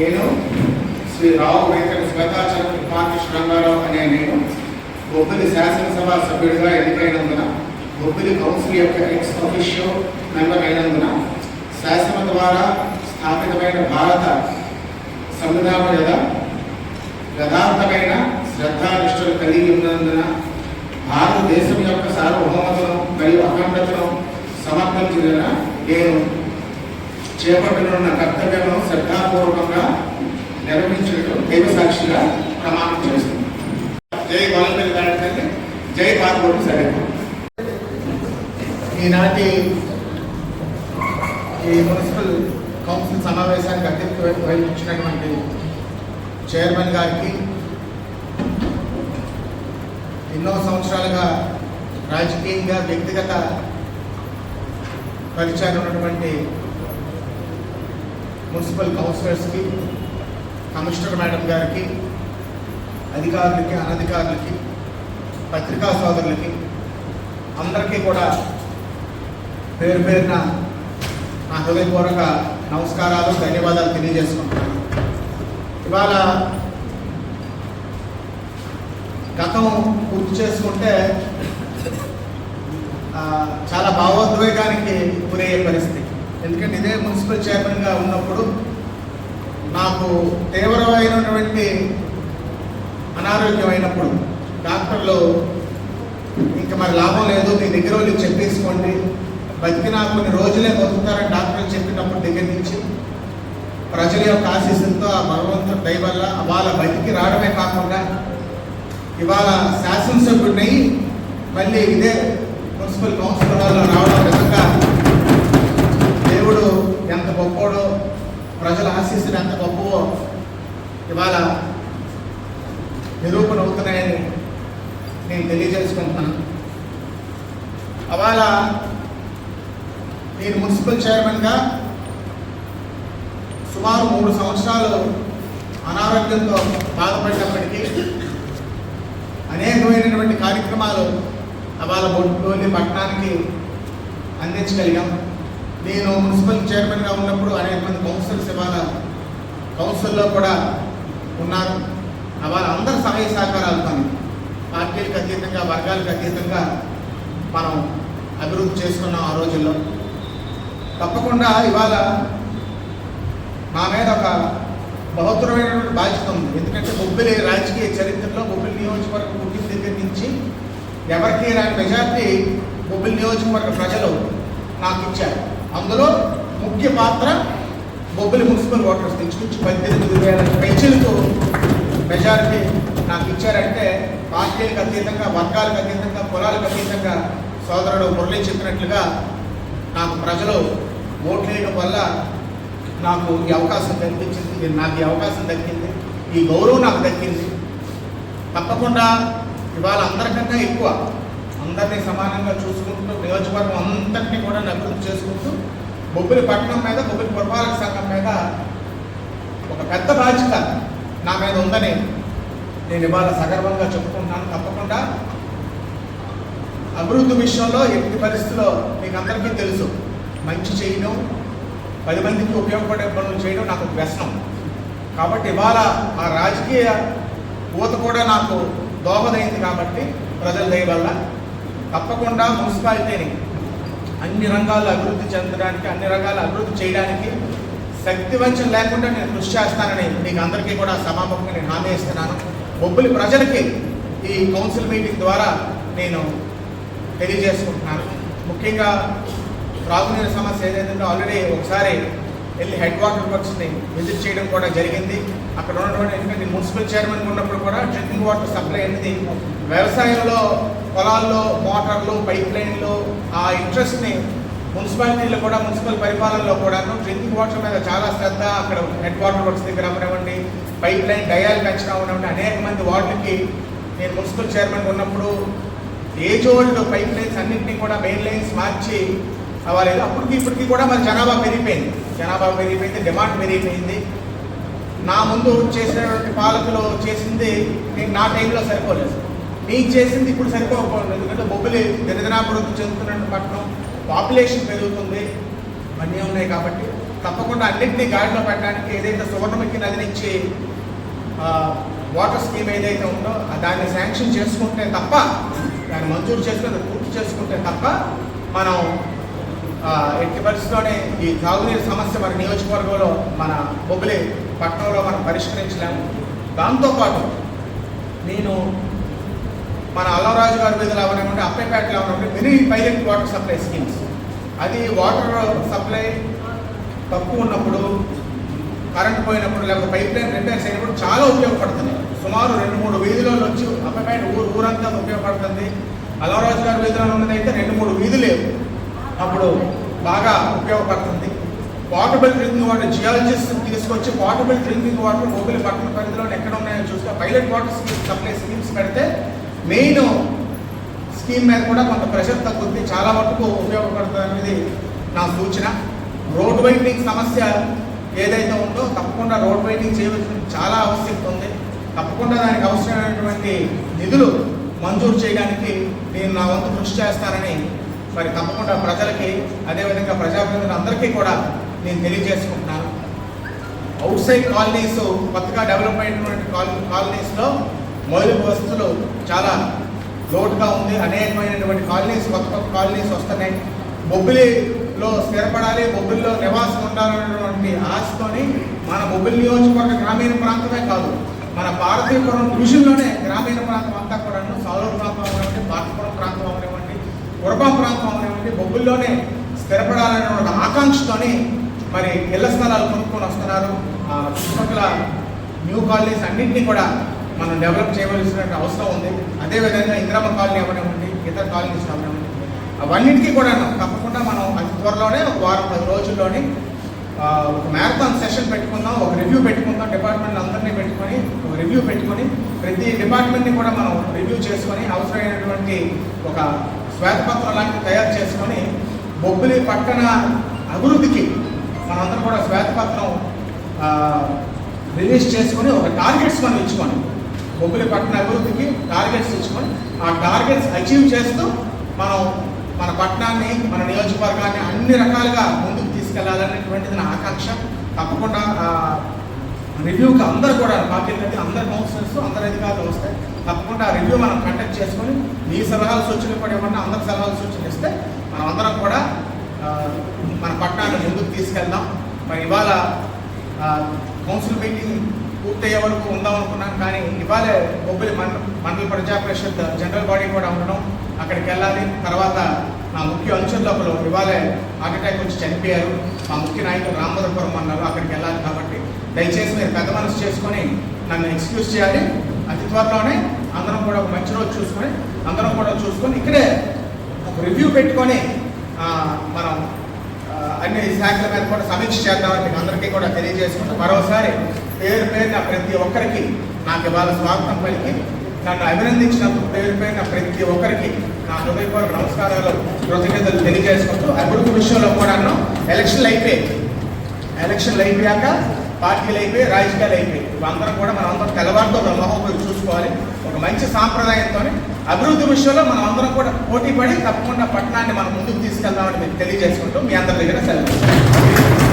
నేను శ్రీ రావు వెంకట శ్వేతాచల ఉపాధ్యక్ష రంగారావు అనే నేను బొబ్బిలి శాసనసభ సభ్యుడిగా ఎన్నికైనందున బొబ్బిలి కౌన్సిల్ యొక్క ఎక్స్ అఫీషియో మెంబర్ అయినందున శాసనం ద్వారా స్థాపితమైన భారత సంవిధానం మీద యథార్థమైన శ్రద్ధానిష్టలు కలిగి ఉన్నందున భారతదేశం యొక్క సార్వభౌమతను మరియు అఖండతను సమర్థించిన నేను చేపట్టనున్న కర్తవ్యాలను శ్రద్ధాపూర్వకంగా నిర్వహించడం దైవ సాక్షిగా ప్రమాణం చేస్తుంది జై బాలపల్లి గారి జై భారత్ సరే ఈనాటి ఈ మున్సిపల్ కౌన్సిల్ సమావేశానికి అధ్యక్షత వహించినటువంటి చైర్మన్ గారికి ఎన్నో సంవత్సరాలుగా రాజకీయంగా వ్యక్తిగత పరిచయం ఉన్నటువంటి మున్సిపల్ కౌన్సిలర్స్కి కమిషనర్ మేడం గారికి అధికారులకి అనధికారులకి పత్రికా సోదరులకి అందరికీ కూడా పేరు పేరున నా హృదయపూర్వక నమస్కారాలు ధన్యవాదాలు తెలియజేసుకుంటున్నాను. ఇవాళ గతం గుర్తు చేసుకుంటే చాలా భావోద్వేగానికి గురయ్యే పరిస్థితి. ఎందుకంటే ఇదే మున్సిపల్ చైర్మన్గా ఉన్నప్పుడు నాకు తీవ్రమైనటువంటి అనారోగ్యం అయినప్పుడు డాక్టర్లు ఇంకా మరి లాభం లేదు మీ దగ్గర వాళ్ళు చెప్పేసుకోండి. బతికినా కొన్ని రోజులే బతుకుతారని డాక్టర్లు చెప్పినప్పుడు దగ్గర నుంచి ప్రజల యొక్క ఆశీస్సులతో ఆ భగవంతుడి దయ వల్ల వాళ్ళ బతికి రావడమే కాకుండా ఇవాళ శాసనసభ్యుడిని మళ్ళీ ఇదే మున్సిపల్ కౌన్సిలర్లో రావడం ఆశీస్సులు ఎంత గొప్పవో ఇవాళ నిరూపణ అవుతున్నాయని నేను తెలియజేసుకుంటున్నాను. అవాళ నేను మున్సిపల్ చైర్మన్గా సుమారు మూడు సంవత్సరాలు అనారోగ్యంతో బాధపడినప్పటికీ అనేకమైనటువంటి కార్యక్రమాలు అవాళ బొట్టులోని పట్టణానికి అందించగలిగాం. నేను మున్సిపల్ చైర్మన్గా ఉన్నప్పుడు అనేక మంది కౌన్సిల్స్ ఇవాళ కౌన్సిల్లో కూడా ఉన్నారు. వాళ్ళ సహాయ సహాయ మనం పార్టీలకు అతీతంగా వర్గాలకు అతీతంగా మనం అభివృద్ధి చేసుకున్నాం ఆ రోజుల్లో. తప్పకుండా ఇవాళ నా మీద ఒక బహుతరమైనటువంటి బాధ్యత ఉంది. ఎందుకంటే బొబ్బిలి రాజకీయ చరిత్రలో బొబ్బిలి నియోజకవర్గం పుట్టిన దగ్గర నుంచి ఎవరికి రాని మెజార్టీ బొబ్బిలి నియోజకవర్గ ప్రజలు నాకు ఇచ్చారు. అందులో ముఖ్య పాత్ర బొబ్బిలి మున్సిపల్ ఓటర్స్ నుంచి పద్దెనిమిది వేల పెన్షన్తో మెజారిటీ నాకు ఇచ్చారంటే పార్టీలకు అతీతంగా వర్గాలకు అతీతంగా కులాలకు అతీతంగా సోదరుడు మురళి చెప్పినట్లుగా నాకు ప్రజలు ఓట్లేయడం వల్ల నాకు ఈ అవకాశం కనిపించింది నాకు ఈ అవకాశం దక్కింది. ఈ గౌరవం నాకు దక్కింది. తప్పకుండా ఇవాళ అందరికన్నా ఎక్కువ అందరినీ సమానంగా చూసుకుంటూ నియోజకవర్గం అంతటినీ కూడా అభివృద్ధి చేసుకుంటూ బొబ్బిలి పట్టణం మీద బొబ్బిలి పురపాలక సంఘం మీద ఒక పెద్ద బాధ్యత నా మీద ఉందని నేను ఇవాళ సగర్వంగా చెప్పుకుంటున్నాను. తప్పకుండా అభివృద్ధి విషయంలో ఎట్టి పరిస్థితుల్లో మీకు అందరికీ తెలుసు మంచి చేయడం పది మందికి ఉపయోగపడే పనులు చేయడం నాకు వ్యసనం. కాబట్టి ఇవాళ ఆ రాజకీయ ఊత కూడా నాకు దోహదైంది కాబట్టి ప్రజల దయ వల్ల తప్పకుండా మున్సిపాలిటీని అన్ని రంగాల్లో అభివృద్ధి చెందడానికి అన్ని రంగాల అభివృద్ధి చేయడానికి శక్తి వంచన లేకుండా నేను కృషి చేస్తానని మీకు అందరికీ కూడా సభాముఖంగా నేను హామీ ఇస్తున్నాను. బొబ్బులి ప్రజలకి ఈ కౌన్సిల్ మీటింగ్ ద్వారా నేను తెలియజేసుకుంటున్నాను. ముఖ్యంగా త్రాగునీరు సమస్య ఏదైతే ఆల్రెడీ ఒకసారి వెళ్ళి హెడ్ వాటర్ వర్క్స్ని విజిట్ చేయడం కూడా జరిగింది. అక్కడ ఉన్నటువంటి ఎందుకంటే మున్సిపల్ చైర్మన్ ఉన్నప్పుడు కూడా డ్రింకింగ్ వాటర్ సప్లై అనేది వ్యవసాయంలో పొలాల్లో మోటార్లు పైప్ లైన్లు ఆ ఇంట్రెస్ట్ని మున్సిపాలిటీలో కూడా మున్సిపల్ పరిపాలనలో కూడాను డ్రింకింగ్ వాటర్ మీద చాలా శ్రద్ధ అక్కడ హెడ్ వాటర్ వర్క్స్ దగ్గర అవ్వనివ్వండి పైప్ లైన్ డయాల్ పెంచడం అవనివ్వండి అనేక మంది వార్డులకి నేను మున్సిపల్ చైర్మన్ ఉన్నప్పుడు ఏజ్ ఓల్డ్ పైప్ లైన్స్ అన్నింటినీ కూడా మెయిన్ లైన్స్ మార్చి అవ్వలేదు అప్పటికి ఇప్పటికి కూడా మరి జనాభా పెరిగిపోయింది. జనాభా పెరిగిపోయింది డిమాండ్ పెరిగిపోయింది. నా ముందు చేసినటువంటి పాలకులు చేసింది నేను నా టైంలో సరిపోలేదు. నీకు చేసింది ఇప్పుడు సరిపోకపోలేదు ఎందుకంటే మొబైల్ దినదినాభివృద్ధి చెందుతున్న పట్టణం పాపులేషన్ పెరుగుతుంది అన్నీ ఉన్నాయి కాబట్టి తప్పకుండా అన్నింటినీ గాడిలో పెట్టడానికి ఏదైతే సువర్ణముఖి నది నుంచి వాటర్ స్కీమ్ ఏదైతే ఉందో దాన్ని శాంక్షన్ చేసుకుంటే తప్ప దాన్ని మంజూరు చేసుకుని పూర్తి చేసుకుంటే తప్ప మనం ఎట్టి పరిస్థితిలోనే ఈ తాగునీరు సమస్య మన నియోజకవర్గంలో మన బొబ్బిలి పట్టణంలో మనం పరిష్కరించలేము. దాంతోపాటు నేను మన అల్లరాజు గారి వీధిలో అవనివ్వండి అప్పేపేటలో అవనివ్వండి mini pilot water supply schemes. అది వాటర్ సప్లై తక్కువ ఉన్నప్పుడు కరెంట్ పోయినప్పుడు లేకపోతే పైప్ లైన్ రిపేర్స్ అయినప్పుడు చాలా ఉపయోగపడుతుంది. సుమారు రెండు మూడు వీధులలో వచ్చి అప్పపేట ఊరు ఊరంతా ఉపయోగపడుతుంది. అల్లరాజు గారి వీధిలో ఉన్నదైతే రెండు మూడు వీధులే. అప్పుడు బాగా ఉపయోగపడుతుంది. పోర్టబుల్ డ్రింకింగ్ వాటర్ జియాలజిస్ట్ తీసుకొచ్చి పోర్టబుల్ డ్రింకింగ్ వాటర్ మొబైల్ పట్టణ పరిధిలో ఎక్కడ ఉన్నాయో చూస్తే pilot water scheme supply schemes పెడితే మెయిన్ స్కీమ్ మీద కూడా కొంత ప్రెషర్ తగ్గుద్ది. చాలా వరకు ఉపయోగపడుతుంది అనేది నా సూచన. రోడ్ వైండింగ్ సమస్య ఏదైతే ఉందో తప్పకుండా రోడ్ వైండింగ్ చేయవలసిన చాలా ఆవశ్యకత ఉంది. తప్పకుండా దానికి అవసరమైనటువంటి నిధులు మంజూరు చేయడానికి నేను నా వంతు కృషి చేస్తానని మరి తప్పకుండా ప్రజలకి అదేవిధంగా ప్రజాప్రతినిధులందరికీ కూడా నేను తెలియజేసుకుంటున్నాను. అవుట్ సైడ్ కాలనీస్ కొత్తగా డెవలప్ అయినటువంటి కాలనీ కాలనీస్లో మౌలిక వసతులు చాలా లోటుగా ఉంది. అనేకమైనటువంటి కాలనీస్ కొత్త కొత్త కాలనీస్ వస్తున్నాయి. బొబ్బిలిలో స్థిరపడాలి బొబ్బిలిలో నివాసం ఉండాలనేటువంటి ఆశతోని మన బొబ్బిలి నియోజకవర్గ గ్రామీణ ప్రాంతమే కాదు మన భారతీయపురం డివిజన్లోనే గ్రామీణ ప్రాంతం అంతా కూడా సాలూరు ప్రాంతం అవనివ్వండి భారతపురం ప్రాంతం అవనివ్వండి ఉరపం ప్రాంతం అవనివ్వండి బొగ్గుల్లోనే స్థిరపడాలనే ఆకాంక్షతోని మరి ఇళ్ళ స్థలాలు కొనుక్కొని వస్తున్నారు. ఆ చుట్టుపక్కల న్యూ కాలనీస్ అన్నింటినీ కూడా మనం డెవలప్ చేయవలసిన అవసరం ఉంది. అదేవిధంగా ఇంద్రమ కాలనీ అవనివ్వండి ఇతర కాలనీస్ అవనివ్వండి అవన్నింటికీ కూడా తప్పకుండా మనం అతి త్వరలోనే ఒక వారం పది రోజుల్లోనే ఒక మ్యారథాన్ సెషన్ పెట్టుకుందాం ఒక రివ్యూ పెట్టుకుందాం డిపార్ట్మెంట్ అందరినీ పెట్టుకొని ఒక రివ్యూ పెట్టుకొని ప్రతి డిపార్ట్మెంట్ని కూడా మనం రివ్యూ చేసుకొని అవసరమైనటువంటి ఒక శ్వేతపత్రం లాంటివి తయారు చేసుకొని బొబ్బిలి పట్టణ అభివృద్ధికి మనందరం కూడా శ్వేతపత్రం రిలీజ్ చేసుకొని ఒక టార్గెట్స్ మనం ఇచ్చుకోండి. బొబ్బిలి పట్టణ అభివృద్ధికి టార్గెట్స్ ఇచ్చుకొని ఆ టార్గెట్స్ అచీవ్ చేస్తూ మనం మన పట్టణాన్ని మన నియోజకవర్గాన్ని అన్ని రకాలుగా ముందుకు తీసుకెళ్ళాలనేటువంటిది నా ఆకాంక్ష. తప్పకుండా రివ్యూకి అందరు కూడా పార్టీలకి అందరు కౌన్సిలర్స్ అందరు అధికారులు వస్తాయి తప్పకుండా ఆ రివ్యూ మనం కండక్ట్ చేసుకొని మీ సలహాలు సూచనలు కూడా ఇవ్వండి అందరి సలహాలు సూచనలు ఇస్తే మనం అందరం కూడా మన పట్టణాన్ని ముందుకు తీసుకెళ్దాం. మరి ఇవాళ కౌన్సిల్ మీటింగ్ పూర్తయ్యే వరకు ఉందాం అనుకున్నాం కానీ ఇవాళ బొబ్బిలి మండల మండల ప్రజా పరిషత్ జనరల్ బాడీ కూడా ఉండడం అక్కడికి వెళ్ళాలి. తర్వాత ముఖ్య అంచుల్లో ఒకరు ఇవాళ అటాక్ వచ్చి చనిపోయారు. మా ముఖ్య నాయకులు రామదపురం అన్నారు అక్కడికి వెళ్ళాలి కాబట్టి. దయచేసి మీరు పెద్ద మనసు చేసుకొని నన్ను ఎక్స్క్యూజ్ చేయాలి. అతి త్వరలోనే అందరం కూడా ఒక మంచి రోజు చూసుకొని అందరం కూడా చూసుకొని ఇక్కడే ఒక రివ్యూ పెట్టుకొని మనం అన్ని శాఖల మీద కూడా సమీక్ష చేద్దామని మీకు అందరికీ కూడా తెలియజేసుకుంటూ మరోసారి పేరు పేరున ప్రతి ఒక్కరికి నాకు ఇవాళ స్వాగతం పలికి నన్ను అభినందించినందుకు పేరు పేరున ప్రతి ఒక్కరికి నా హృదయపూర్వక నమస్కారాలు కృతజ్ఞతలు తెలియజేసుకుంటూ అభివృద్ధి విషయంలో కూడాను ఎలక్షన్లు అయిపోయాయి. ఎలక్షన్లు అయిపోయాక పార్టీలు అయిపోయి రాజకీయాలు అయిపోయి ఇవందరం కూడా మనం అందరం తెల్లవారితో బ్రహ్మహోపరి చూసుకోవాలి. ఒక మంచి సాంప్రదాయంతో అభివృద్ధి విషయంలో మనం అందరం కూడా పోటీ పడి తప్పకుండా పట్టణాన్ని మనం ముందుకు తీసుకెళ్దామని మీకు తెలియజేసుకుంటూ మీ అందరి దగ్గర సెలవు